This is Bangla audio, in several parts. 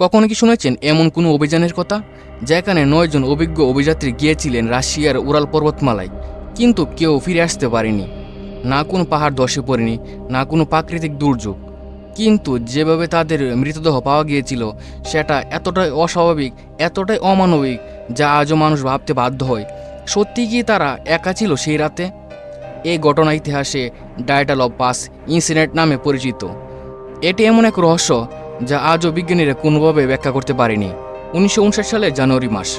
কখনো কি শুনেছেন এমন কোনো অভিযানের কথা? যেখানে নয়জন অভিজ্ঞ অভিযাত্রী গিয়েছিলেন রাশিয়ার উড়াল পর্বতমালায়, কিন্তু কেউ ফিরে আসতে পারেনি। না কোনো পাহাড় ধসে পড়েনি, না কোনো প্রাকৃতিক দুর্যোগ। কিন্তু যেভাবে তাদের মৃতদেহ পাওয়া গিয়েছিল, সেটা এতটাই অস্বাভাবিক, এতটাই অমানবিক, যা আজও মানুষ ভাবতে বাধ্য হয়, সত্যি কি তারা একা ছিল সেই রাতে? এই ঘটনা ইতিহাসে ডায়টাল অফ পাস ইনসিডেন্ট নামে পরিচিত। এটি এমন এক রহস্য যা আজও বিজ্ঞানীরা কোনোভাবে ব্যাখ্যা করতে পারেনি। উনিশশো সালের জানুয়ারি মাস,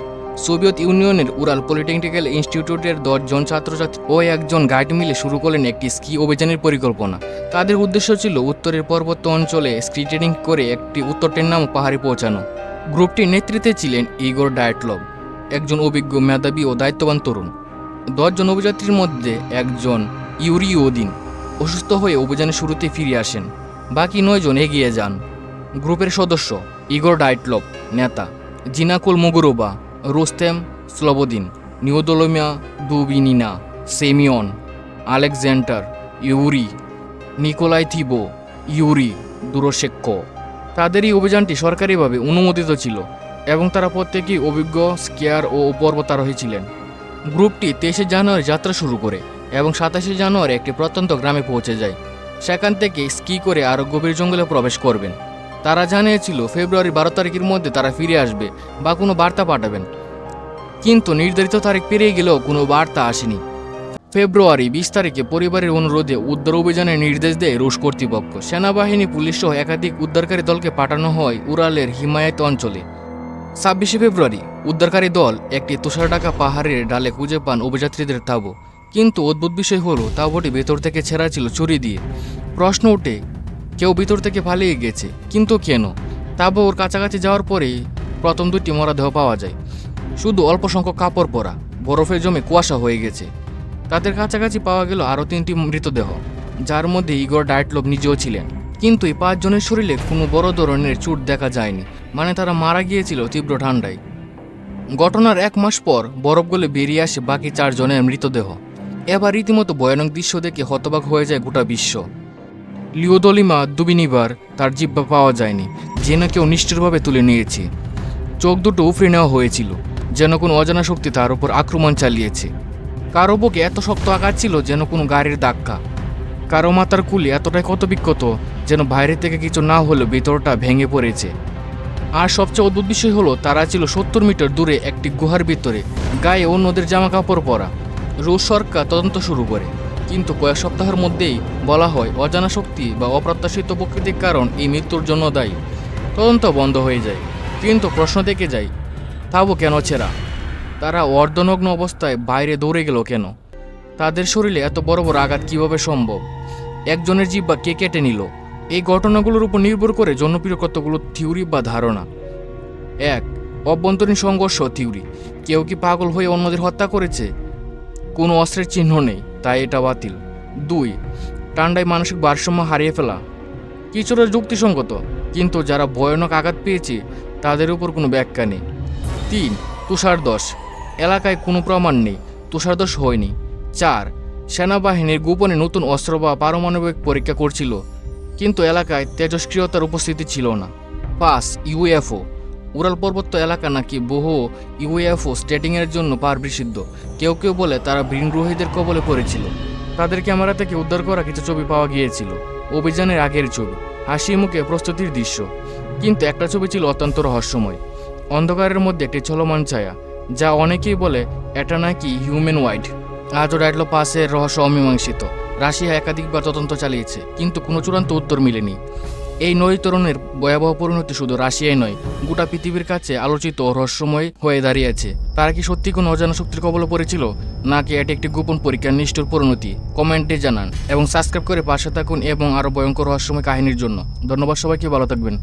সোভিয়েত ইউনিয়নের উড়াল পলিটেকনিক্যাল ইনস্টিটিউটের দশজন ছাত্রছাত্রী ও একজন গাইড মিলে শুরু করলেন একটি স্কি অভিযানের পরিকল্পনা। তাদের উদ্দেশ্য ছিল উত্তরের পর্বত্য অঞ্চলে স্কি ট্রেনিং করে একটি উত্তর ট্রেন নামক পাহাড়ে পৌঁছানো। গ্রুপটির নেতৃত্বে ছিলেন ইগোর ডায়েটলভ একজন অভিজ্ঞ মেধাবী ও দায়িত্ববান তরুণ। দশজন অভিযাত্রীর মধ্যে একজন ইউরি ওদিন অসুস্থ হয়ে অভিযানের শুরুতে ফিরে আসেন। বাকি নয়জন এগিয়ে যান। গ্রুপের সদস্য ইগোর ডাইটলভ নেতা জিনাকুল মুগুরোবা, Rustem Slobodin, নিউদোলোমিয়া Dubinina, Semyon, Alexander Yuri, Nikolai Thibeaux, Yuri দুরোশেক্ষ তাদের এই অভিযানটি সরকারিভাবে অনুমোদিত ছিল এবং তারা প্রত্যেকেই অভিজ্ঞ স্কেয়ার ও পর্বতারোহী ছিলেন। গ্রুপটি তেইশে জানুয়ারি যাত্রা শুরু করে এবং সাতাশে জানুয়ারি একটি প্রত্যন্ত গ্রামে পৌঁছে যায়। সেখান থেকে স্কি করে আরও গভীর জঙ্গলে প্রবেশ করবেন। তারা জানিয়েছিল, ফেব্রুয়ারি বারো তারিখের মধ্যে তারা ফিরে আসবে বা কোনো বার্তা পাঠাবেন। কিন্তু নির্ধারিত তারিখ পেরিয়ে গেলেও কোনো বার্তা আসেনি। ফেব্রুয়ারি বিশ তারিখে পরিবারের অনুরোধে উদ্ধার অভিযানের নির্দেশ দেয় রুশ কর্তৃপক্ষ। সেনাবাহিনী, পুলিশ সহ একাধিক উদ্ধারকারী দলকে পাঠানো হয় উরালের হিমায়ত অঞ্চলে। ছাব্বিশে ফেব্রুয়ারি, উদ্ধারকারী দল একটি তুষারঢাকা পাহাড়ের ডালে খুঁজে পান অভিযাত্রীদের তাঁবু। কিন্তু অদ্ভুত বিষয় হলো, তাঁবুটি ভেতর থেকে ছেঁড়া ছিল চুরি দিয়ে। প্রশ্ন ওঠে কেউ ভিতর থেকে পালিয়ে গেছে। কিন্তু কেন? তাঁবু ওর কাছাকাছি যাওয়ার পরেই প্রথম দুটি মরাদেহ পাওয়া যায়। শুধু অল্প সংখ্যক কাপড় পরা বরফে জমে কুয়াশা হয়ে গেছে। তাদের কাছাকাছি পাওয়া গেল আরও তিনটি মৃতদেহ, যার মধ্যে ইগর ডায়েটলভ নিজেও ছিলেন। কিন্তু এই পাঁচজনের শরীরে কোনো বড় ধরনের চোট দেখা যায়নি মানে তারা মারা গিয়েছিল তীব্র ঠান্ডায়। ঘটনার এক মাস পর বরফ গলে বেরিয়ে আসে বাকি চারজনের মৃতদেহ। এবার রীতিমতো ভয়ানক দৃশ্য দেখে হতবাক হয়ে যায় গোটা বিশ্ব। লিওদলিমা দুবিনিবার তার জিব্বা পাওয়া যায়নি যেন কেউ নিষ্ঠুরভাবে তুলে নিয়েছে। চোখ দুটো উফরে নেওয়া হয়েছিল, যেন কোনো অজানা শক্তি তার উপর আক্রমণ চালিয়েছে। কারও বুকে এত শক্ত আঘাত ছিল যেন কোনো গাড়ির ধাক্কা? কারও মাথার কুলি এতটাই ক্ষত বিক্ষত যেন বাইরে থেকে কিছু না হলেও ভিতরটা ভেঙে পড়েছে। আর সবচেয়ে অদ্ভুত বিষয় হলো, তারা ছিল সত্তর মিটার দূরে একটি গুহার ভিতরে, গায়ে অন্যদের জামা কাপড় পরা। রুশ সরকার তদন্ত শুরু করে। কিন্তু কয়েক সপ্তাহের মধ্যেই বলা হয় অজানা শক্তি বা অপ্রত্যাশিত প্রকৃতির কারণ এই মৃত্যুর জন্য দায়ী। তদন্ত বন্ধ হয়ে যায়। কিন্তু প্রশ্ন থেকে যায়, তাবো কেন ছেঁড়া? তারা অর্ধনগ্ন অবস্থায় বাইরে দৌড়ে গেল কেন? তাদের শরীরে এত বড় বড় আঘাত কীভাবে সম্ভব? একজনের জিব্বা কে কেটে নিল? এই ঘটনাগুলোর উপর নির্ভর করে জনপ্রিয় কতগুলো থিওরি বা ধারণা? এক, অভ্যন্তরীণ সংঘর্ষ থিওরি। কেউ কি পাগল হয়ে অন্যদের হত্যা করেছে? কোনো অস্ত্রের চিহ্ন নেই। তাই এটা বাতিল। দুই ঠান্ডায় মানসিক ভারসাম্য হারিয়ে ফেলা। কিছুটা যুক্তিসঙ্গত, কিন্তু যারা ভয়ানক আঘাত পেয়েছে, তাদের উপর কোনো ব্যাখ্যা নেই। তিন তুষারদশ এলাকায় কোনো প্রমাণ নেই তুষারদশ হয়নি। চার, সেনাবাহিনীর গোপনে নতুন অস্ত্র বা পারমাণবিক পরীক্ষা করছিল, কিন্তু এলাকায় তেজস্ক্রিয়তার উপস্থিতি ছিল না। পাঁচ, ইউএফও। উড়াল পর্বত্য এলাকা নাকি বহু ইউএফও স্টেটিংয়ের জন্য পার বিশুদ্ধ কেউ কেউ বলে তারা বৃনগ্রহীদের কবলে পড়েছিল। তাদের ক্যামেরা থেকে উদ্ধার করা কিছু ছবি পাওয়া গিয়েছিল। অভিযানের আগের ছবি, হাসি মুখে প্রস্তুতির দৃশ্য। কিন্তু একটা ছবি ছিল অত্যন্ত রহস্যময়। অন্ধকারের মধ্যে একটি চলমান ছায়া, যা অনেকেই বলে এটা নাকি হিউম্যান ওয়াইড। আজও ডাইটলো পাসের রহস্য অমীমাংসিত। রাশিয়া একাধিকবার তদন্ত চালিয়েছে, কিন্তু কোনো চূড়ান্ত উত্তর মিলেনি। এই নয় তরুণের ভয়াবহ পরিণতি শুধু রাশিয়ায় নয়, গোটা পৃথিবীর কাছে আলোচিত রহস্যময় হয়ে দাঁড়িয়েছে। তারা কি সত্যি কোনো অজানা শক্তির কবলে পড়েছিল? নাকি এটি একটি গোপন পরীক্ষার নিষ্ঠুর পরিণতি? কমেন্টে জানান এবং সাবস্ক্রাইব করে পাশে থাকুন এবং আরও ভয়ঙ্কর রহস্যময় কাহিনীর জন্য। ধন্যবাদ সবাইকে, ভালো থাকবেন।